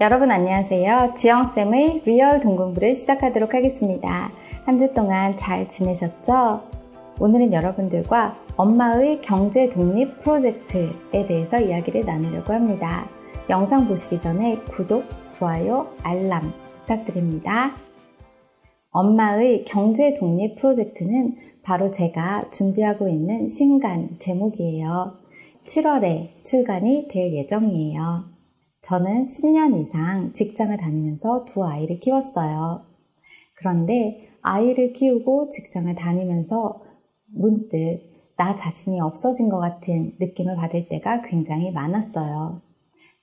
여러분 안녕하세요. 지영쌤의 리얼 동공부를 시작하도록 하겠습니다. 한 주 동안 잘 지내셨죠? 오늘은 여러분들과 엄마의 경제 독립 프로젝트에 대해서 이야기를 나누려고 합니다. 영상 보시기 전에 구독, 좋아요, 알람 부탁드립니다. 엄마의 경제 독립 프로젝트는 바로 제가 준비하고 있는 신간 제목이에요. 7월에 출간이 될 예정이에요. 저는 10년 이상 직장을 다니면서 두 아이를 키웠어요. 그런데 아이를 키우고 직장을 다니면서 문득 나 자신이 없어진 것 같은 느낌을 받을 때가 굉장히 많았어요.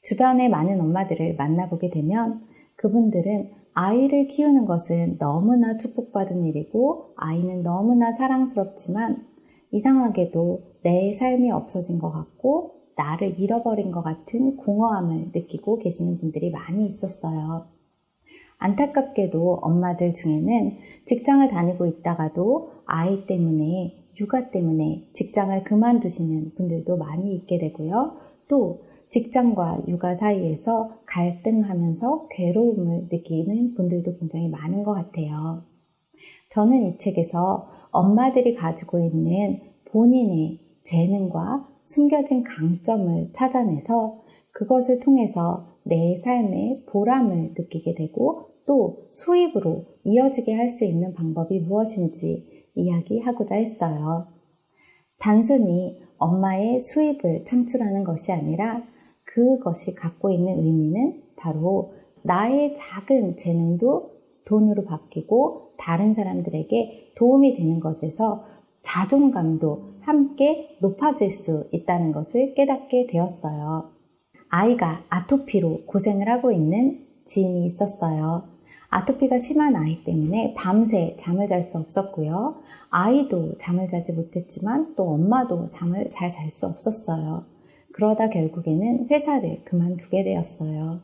주변의 많은 엄마들을 만나보게 되면 그분들은 아이를 키우는 것은 너무나 축복받은 일이고 아이는 너무나 사랑스럽지만 이상하게도 내 삶이 없어진 것 같고 나를 잃어버린 것 같은 공허함을 느끼고 계시는 분들이 많이 있었어요. 안타깝게도 엄마들 중에는 직장을 다니고 있다가도 아이 때문에 육아 때문에 직장을 그만두시는 분들도 많이 있게 되고요. 또 직장과 육아 사이에서 갈등하면서 괴로움을 느끼는 분들도 굉장히 많은 것 같아요. 저는 이 책에서 엄마들이 가지고 있는 본인의 재능과 숨겨진 강점을 찾아내서 그것을 통해서 내 삶의 보람을 느끼게 되고 또 수입으로 이어지게 할 수 있는 방법이 무엇인지 이야기하고자 했어요. 단순히 엄마의 수입을 창출하는 것이 아니라 그것이 갖고 있는 의미는 바로 나의 작은 재능도 돈으로 바뀌고 다른 사람들에게 도움이 되는 것에서 자존감도 함께 높아질 수 있다는 것을 깨닫게 되었어요. 아이가 아토피로 고생을 하고 있는 지인이 있었어요. 아토피가 심한 아이 때문에 밤새 잠을 잘 수 없었고요. 아이도 잠을 자지 못했지만 또 엄마도 잠을 잘 잘 수 없었어요. 그러다 결국에는 회사를 그만두게 되었어요.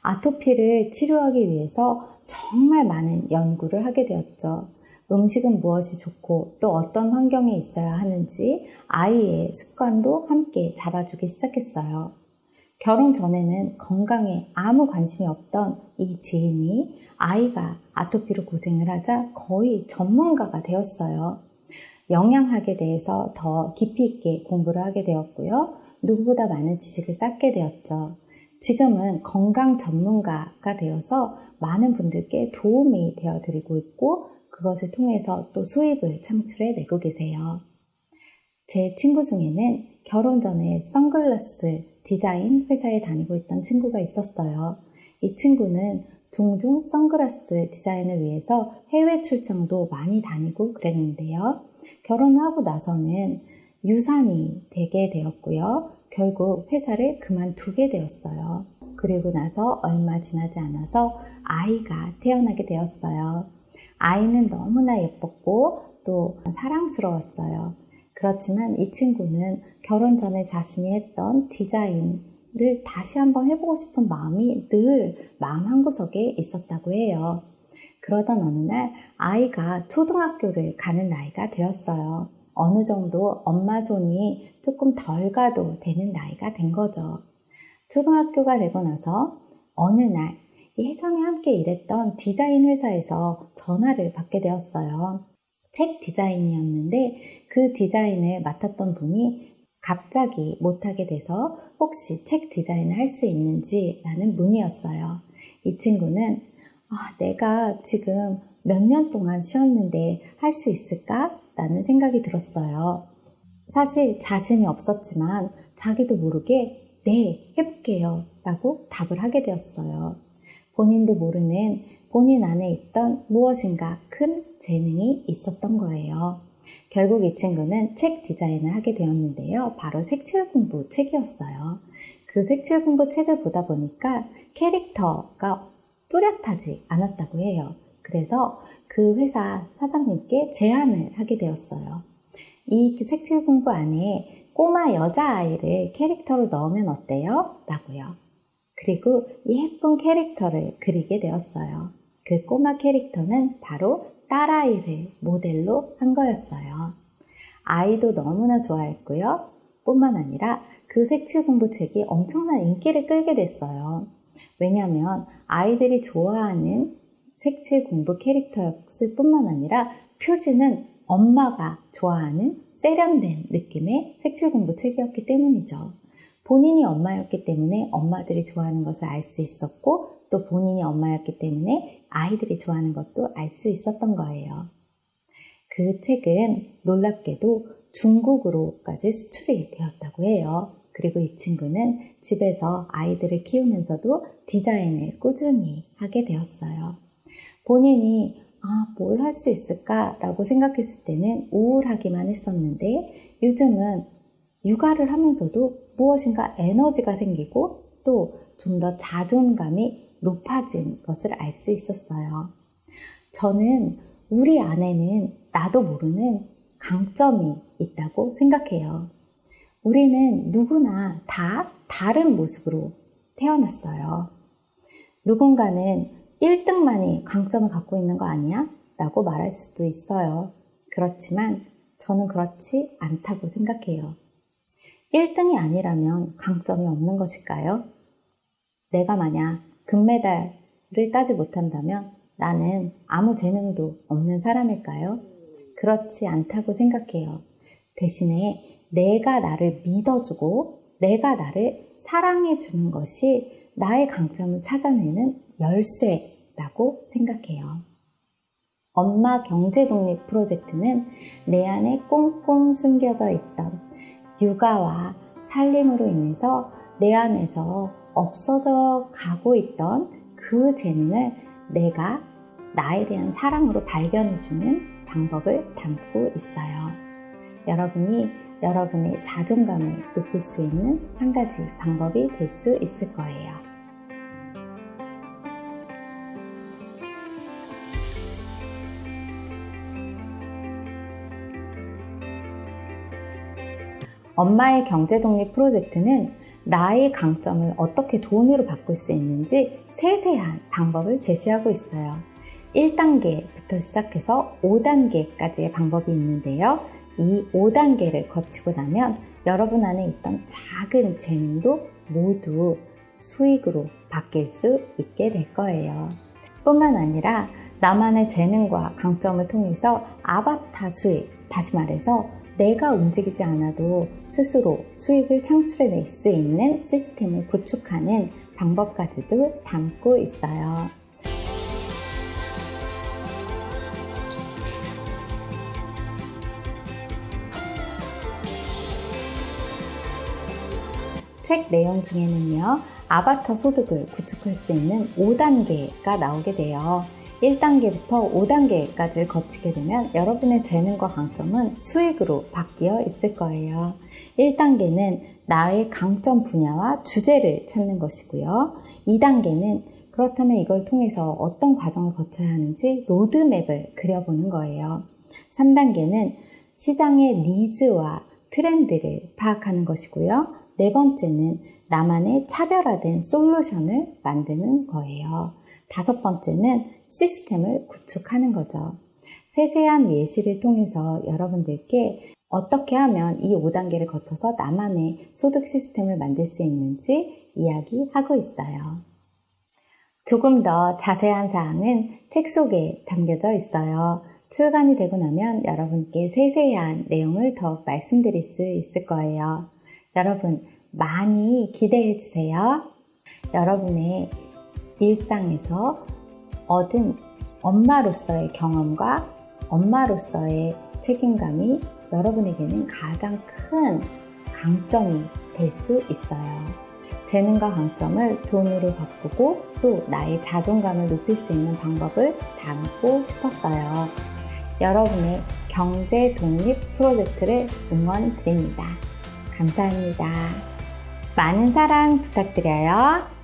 아토피를 치료하기 위해서 정말 많은 연구를 하게 되었죠. 음식은 무엇이 좋고 또 어떤 환경에 있어야 하는지 아이의 습관도 함께 잡아주기 시작했어요. 결혼 전에는 건강에 아무 관심이 없던 이 지인이 아이가 아토피로 고생을 하자 거의 전문가가 되었어요. 영양학에 대해서 더 깊이 있게 공부를 하게 되었고요. 누구보다 많은 지식을 쌓게 되었죠. 지금은 건강 전문가가 되어서 많은 분들께 도움이 되어 드리고 있고 그것을 통해서 또 수입을 창출해 내고 계세요. 제 친구 중에는 결혼 전에 선글라스 디자인 회사에 다니고 있던 친구가 있었어요. 이 친구는 종종 선글라스 디자인을 위해서 해외 출장도 많이 다니고 그랬는데요. 결혼하고 나서는 유산이 되게 되었고요. 결국 회사를 그만두게 되었어요. 그리고 나서 얼마 지나지 않아서 아이가 태어나게 되었어요. 아이는 너무나 예뻤고 또 사랑스러웠어요. 그렇지만 이 친구는 결혼 전에 자신이 했던 디자인을 다시 한번 해보고 싶은 마음이 늘 마음 한구석에 있었다고 해요. 그러던 어느 날 아이가 초등학교를 가는 나이가 되었어요. 어느 정도 엄마 손이 조금 덜 가도 되는 나이가 된 거죠. 초등학교가 되고 나서 어느 날 예전에 함께 일했던 디자인 회사에서 전화를 받게 되었어요. 책 디자인이었는데 그 디자인을 맡았던 분이 갑자기 못하게 돼서 혹시 책 디자인을 할 수 있는지 라는 문의였어요. 이 친구는 아, 내가 지금 몇 년 동안 쉬었는데 할 수 있을까? 라는 생각이 들었어요. 사실 자신이 없었지만 자기도 모르게 네, 해볼게요. 라고 답을 하게 되었어요. 본인도 모르는 본인 안에 있던 무엇인가 큰 재능이 있었던 거예요. 결국 이 친구는 책 디자인을 하게 되었는데요. 바로 색칠 공부 책이었어요. 그 색칠 공부 책을 보다 보니까 캐릭터가 뚜렷하지 않았다고 해요. 그래서 그 회사 사장님께 제안을 하게 되었어요. 이 색칠 공부 안에 꼬마 여자아이를 캐릭터로 넣으면 어때요? 라고요. 그리고 예쁜 캐릭터를 그리게 되었어요. 그 꼬마 캐릭터는 바로 딸아이를 모델로 한 거였어요. 아이도 너무나 좋아했고요. 뿐만 아니라 그 색칠 공부책이 엄청난 인기를 끌게 됐어요. 왜냐하면 아이들이 좋아하는 색칠 공부 캐릭터였을 뿐만 아니라 표지는 엄마가 좋아하는 세련된 느낌의 색칠 공부 책이었기 때문이죠. 본인이 엄마였기 때문에 엄마들이 좋아하는 것을 알 수 있었고 또 본인이 엄마였기 때문에 아이들이 좋아하는 것도 알 수 있었던 거예요. 그 책은 놀랍게도 중국으로까지 수출이 되었다고 해요. 그리고 이 친구는 집에서 아이들을 키우면서도 디자인을 꾸준히 하게 되었어요. 본인이 아, 뭘 할 수 있을까라고 생각했을 때는 우울하기만 했었는데 요즘은 육아를 하면서도 무엇인가 에너지가 생기고 또 좀 더 자존감이 높아진 것을 알 수 있었어요. 저는 우리 안에는 나도 모르는 강점이 있다고 생각해요. 우리는 누구나 다 다른 모습으로 태어났어요. 누군가는 1등만이 강점을 갖고 있는 거 아니야? 라고 말할 수도 있어요. 그렇지만 저는 그렇지 않다고 생각해요. 1등이 아니라면 강점이 없는 것일까요? 내가 만약 금메달을 따지 못한다면 나는 아무 재능도 없는 사람일까요? 그렇지 않다고 생각해요. 대신에 내가 나를 믿어주고 내가 나를 사랑해주는 것이 나의 강점을 찾아내는 열쇠라고 생각해요. 엄마 경제 독립 프로젝트는 내 안에 꽁꽁 숨겨져 있던 육아와 살림으로 인해서 내 안에서 없어져 가고 있던 그 재능을 내가 나에 대한 사랑으로 발견해주는 방법을 담고 있어요. 여러분이 여러분의 자존감을 높일 수 있는 한 가지 방법이 될 수 있을 거예요. 엄마의 경제 독립 프로젝트는 나의 강점을 어떻게 돈으로 바꿀 수 있는지 세세한 방법을 제시하고 있어요. 1단계부터 시작해서 5단계까지의 방법이 있는데요. 이 5단계를 거치고 나면 여러분 안에 있던 작은 재능도 모두 수익으로 바뀔 수 있게 될 거예요. 뿐만 아니라 나만의 재능과 강점을 통해서 아바타 수익, 다시 말해서 내가 움직이지 않아도 스스로 수익을 창출해낼 수 있는 시스템을 구축하는 방법까지도 담고 있어요. 책 내용 중에는요, 아바타 소득을 구축할 수 있는 5단계가 나오게 돼요. 1단계부터 5단계까지를 거치게 되면 여러분의 재능과 강점은 수익으로 바뀌어 있을 거예요. 1단계는 나의 강점 분야와 주제를 찾는 것이고요. 2단계는 그렇다면 이걸 통해서 어떤 과정을 거쳐야 하는지 로드맵을 그려보는 거예요. 3단계는 시장의 니즈와 트렌드를 파악하는 것이고요. 네 번째는 나만의 차별화된 솔루션을 만드는 거예요. 다섯 번째는 시스템을 구축하는 거죠. 세세한 예시를 통해서 여러분들께 어떻게 하면 이 5단계를 거쳐서 나만의 소득 시스템을 만들 수 있는지 이야기하고 있어요. 조금 더 자세한 사항은 책 속에 담겨져 있어요. 출간이 되고 나면 여러분께 세세한 내용을 더 말씀드릴 수 있을 거예요. 여러분, 많이 기대해 주세요. 여러분의 일상에서 얻은 엄마로서의 경험과 엄마로서의 책임감이 여러분에게는 가장 큰 강점이 될 수 있어요. 재능과 강점을 돈으로 바꾸고 또 나의 자존감을 높일 수 있는 방법을 담고 싶었어요. 여러분의 경제 독립 프로젝트를 응원 드립니다. 감사합니다. 많은 사랑 부탁드려요.